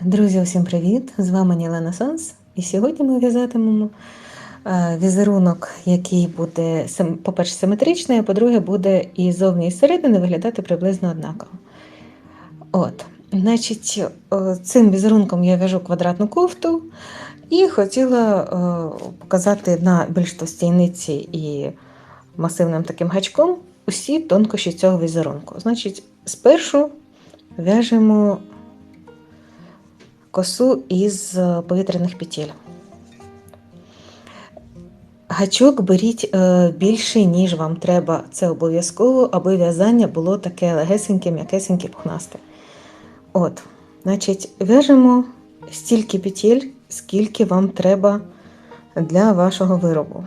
Друзі, усім привіт! З вами Нілена Санс. І сьогодні ми в'язатимемо е, візерунок, який буде, по-перше, симетричний, а по-друге, буде і зовні, і зсередини виглядати приблизно однаково. От, значить, е, цим візерунком я в'яжу квадратну кофту і хотіла е, показати на більш товстій ниці і масивним таким гачком усі тонкощі цього візерунку. Значить, спершу в'яжемо косу із е, повітряних петель. Гачок беріть е, більший, ніж вам треба. Це обов'язково, аби в'язання було таке легесеньке, м'якесеньке, пухнасте. От, значить, в'яжемо стільки петель, скільки вам треба для вашого виробу.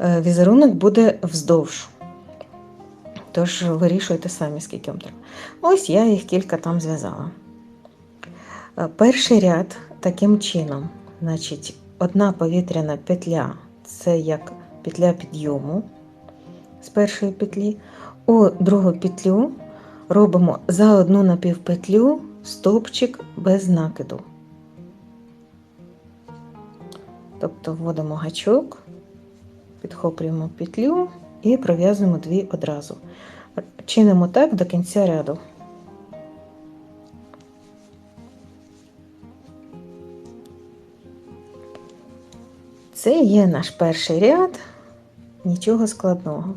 Е, Візерунок буде вздовж. Тож вирішуйте самі, скільки вам треба. Ось я їх кілька там зв'язала. Е, Перший ряд таким чином. Значить, одна повітряна петля це як петля підйому з першої петлі. У другу петлю робимо за одну напівпетлю стовпчик без накиду. Тобто вводимо гачок, підхоплюємо петлю і пров'язуємо дві одразу. Чинимо так до кінця ряду. Це є наш перший ряд, нічого складного.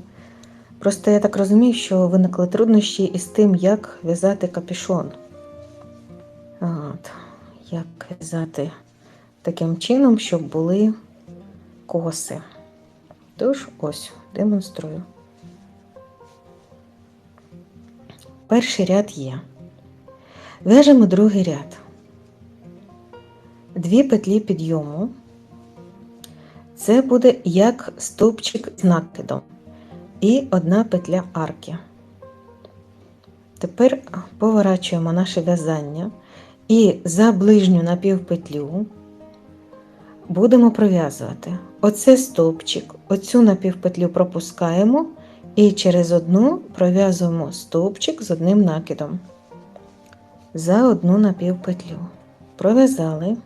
Просто я так розумію, що виникли труднощі із тим, як в'язати капюшон. От. Як в'язати таким чином, щоб були коси. Тож, ось, демонструю. Перший ряд є. В'яжемо другий ряд. Дві петлі підйому. Це буде як стовпчик з накидом. І одна петля арки. Тепер поворачуємо наше в'язання і за ближню напівпетлю будемо пров'язувати. Оце стовпчик, оцю напівпетлю пропускаємо і через одну пров'язуємо стовпчик з одним накидом. За одну напівпетлю. Пров'язали.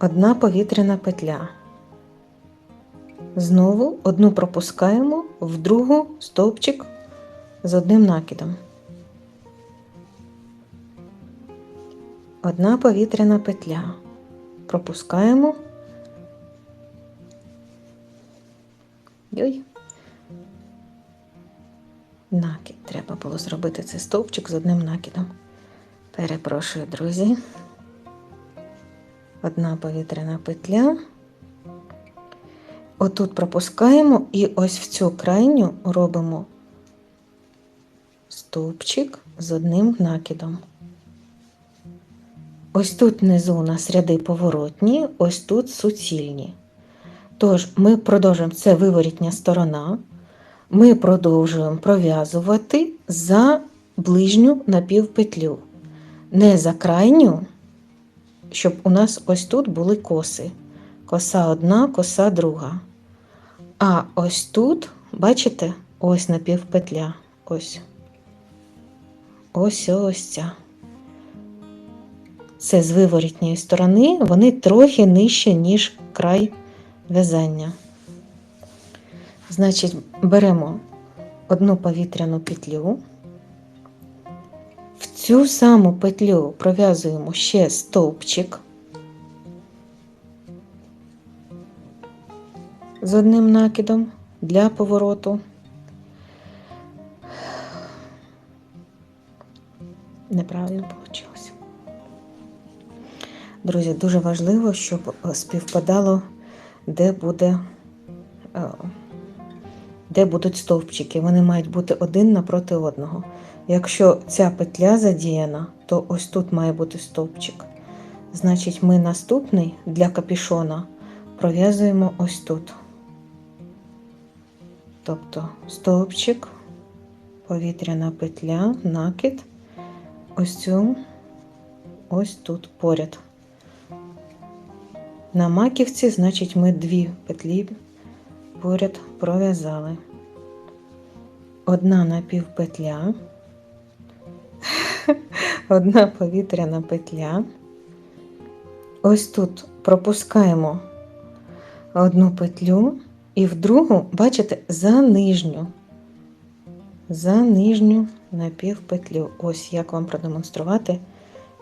Одна повітряна петля. Знову одну пропускаємо, в другу стовпчик з одним накидом. Одна повітряна петля. Пропускаємо. Йой. Накид. Треба було зробити цей стовпчик з одним накидом. Перепрошую, друзі. Одна повітряна петля. Отут пропускаємо і ось в цю крайню робимо стовпчик з одним накидом. Ось тут внизу у нас ряди поворотні, ось тут суцільні. Тож, ми продовжуємо це виворітня сторона. Ми продовжуємо пров'язувати за ближню напівпетлю. Не за крайню, щоб у нас ось тут були коси. Коса одна, коса друга. А ось тут, бачите, ось напівпетля. Ось. Ось ось ця. Це з виворітньої сторони, вони трохи нижче, ніж край в'язання. Значить, беремо одну повітряну петлю. В цю саму петлю пров'язуємо ще стовпчик з одним накидом для повороту. Неправильно. Друзі, дуже важливо, щоб співпадало, де буде, е, де будуть стовпчики. Вони мають бути один напроти одного. Якщо ця петля задіяна, то ось тут має бути стовпчик. Значить, ми наступний для капішона пров'язуємо ось тут. Тобто стовпчик, повітряна петля, накид, ось цю, ось тут поряд. На маківці, значить, ми дві петлі поряд пров'язали. одна напівпетля, одна повітряна петля. Ось тут пропускаємо одну петлю і в другу, бачите, за нижню. За нижню напівпетлю. Ось як вам продемонструвати,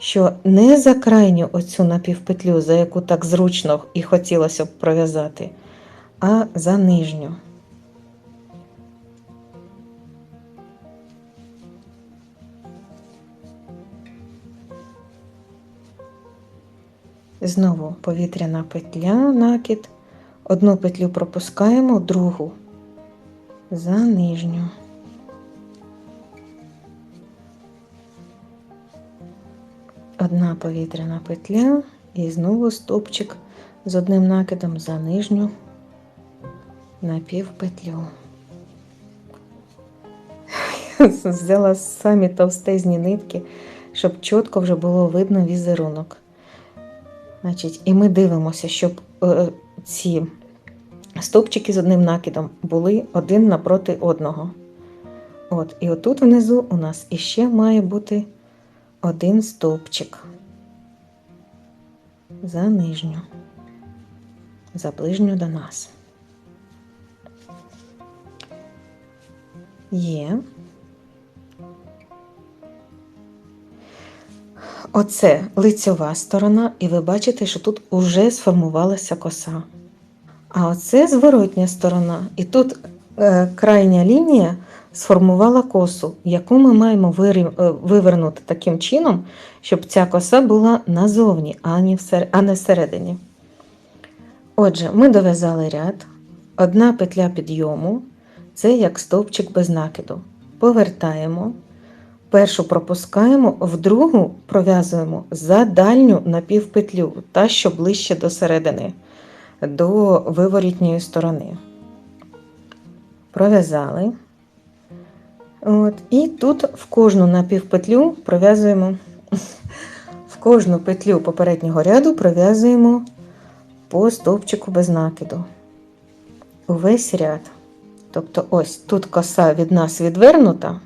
що не за крайню оцю напівпетлю, за яку так зручно і хотілося б пров'язати, а за нижню. Знову повітряна петля, накид. Одну петлю пропускаємо, другу за нижню. Одна повітряна петля і знову стопчик з одним накидом за нижню напівпетлю. Взяла самі товстезні нитки, щоб чітко вже було видно візерунок. Значить, і ми дивимося, щоб е, ці стовпчики з одним накидом були один напроти одного. От, І отут внизу у нас іще має бути один стовпчик за нижню, за ближню до нас. Є. Оце лицьова сторона, і ви бачите, що тут уже сформувалася коса. А оце зворотня сторона. І тут е, крайня лінія сформувала косу, яку ми маємо е, вивернути таким чином, щоб ця коса була назовні, а не всередині. Отже, ми дов'язали ряд, одна петля підйому це як стовпчик без накиду. Повертаємо. Першу пропускаємо, в другу пров'язуємо за дальню напівпетлю, та що ближче до середини, до виворітньої сторони. Пров'язали. От, і тут в кожну напівпетлю пров'язуємо, в кожну петлю попереднього ряду пров'язуємо по стовпчику без накиду. Увесь ряд. Тобто, ось тут коса від нас відвернута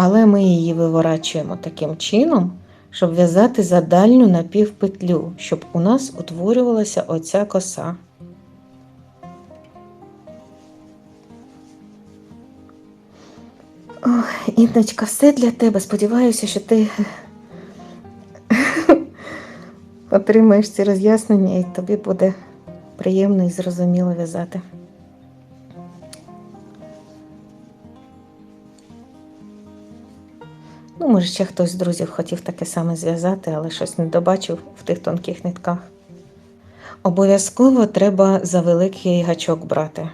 але ми її виворачуємо таким чином, щоб в'язати за дальню напівпетлю, щоб у нас утворювалася оця коса. Ой, Інночка, все для тебе. Сподіваюся, що ти отримаєш ці роз'яснення і тобі буде приємно і зрозуміло в'язати. Ну, може, ще хтось з друзів хотів таке саме зв'язати, але щось не добачив в тих тонких нитках. Обов'язково треба за великий гачок брати.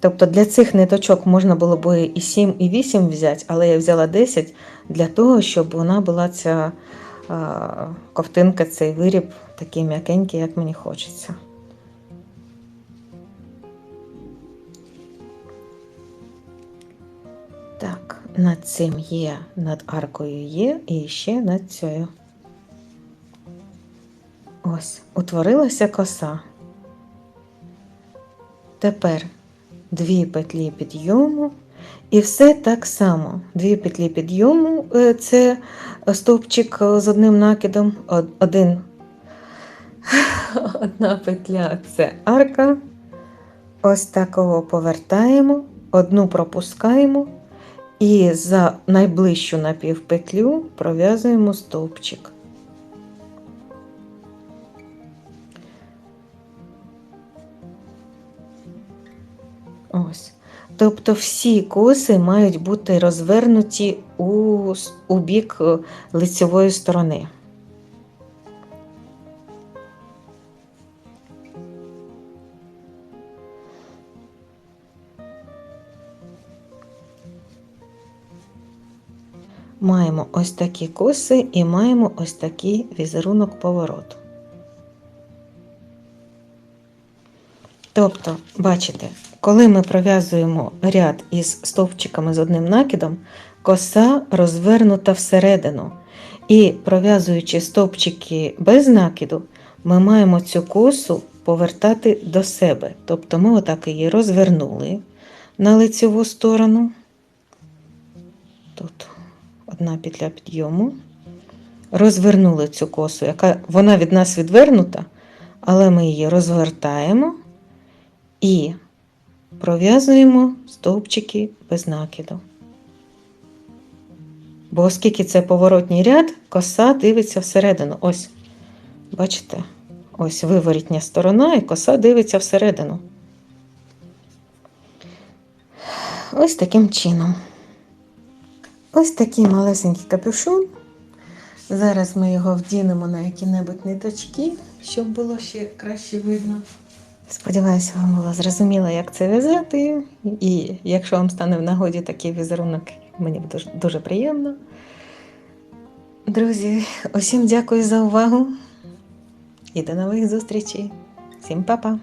Тобто для цих ниточок можна було б і 7, і 8 взяти, але я взяла 10 для того, щоб вона була ця ковтинка, цей виріб такий м'якенький, як мені хочеться. Так, над цим є, над аркою є, і ще над цією. Ось, утворилася коса. Тепер дві петлі підйому, і все так само. Дві петлі підйому е, це стовпчик з одним накидом, один. Одна петля це арка. Ось такого повертаємо, одну пропускаємо. І за найближчу напівпетлю пров'язуємо стовпчик. Ось. Тобто всі коси мають бути розвернуті у, у бік е, лицевої сторони. Маємо ось такі коси і маємо ось такий візерунок повороту. Тобто, бачите, коли ми пров'язуємо ряд із стовпчиками з одним накидом, коса розвернута всередину. І пров'язуючи стовпчики без накиду, ми маємо цю косу повертати до себе. Тобто ми отак її розвернули, на лицеву сторону. Тут одна петля підйому. Розвернули цю косу, яка вона від нас відвернута, але ми її розвертаємо і пров'язуємо стовпчики без накиду. Бо оскільки це поворотній ряд, коса дивиться всередину. Ось, бачите, ось виворітня сторона, і коса дивиться всередину. Ось таким чином. Ось такий малесенький капюшон. Зараз ми його вдінемо на які-небудь ниточки, щоб було ще краще видно. Сподіваюся, вам було зрозуміло, як це в'язати. І якщо вам стане в нагоді такий візерунок, мені буде дуже- приємно. Друзі, усім дякую за увагу і до нових зустрічей. Всім па-па!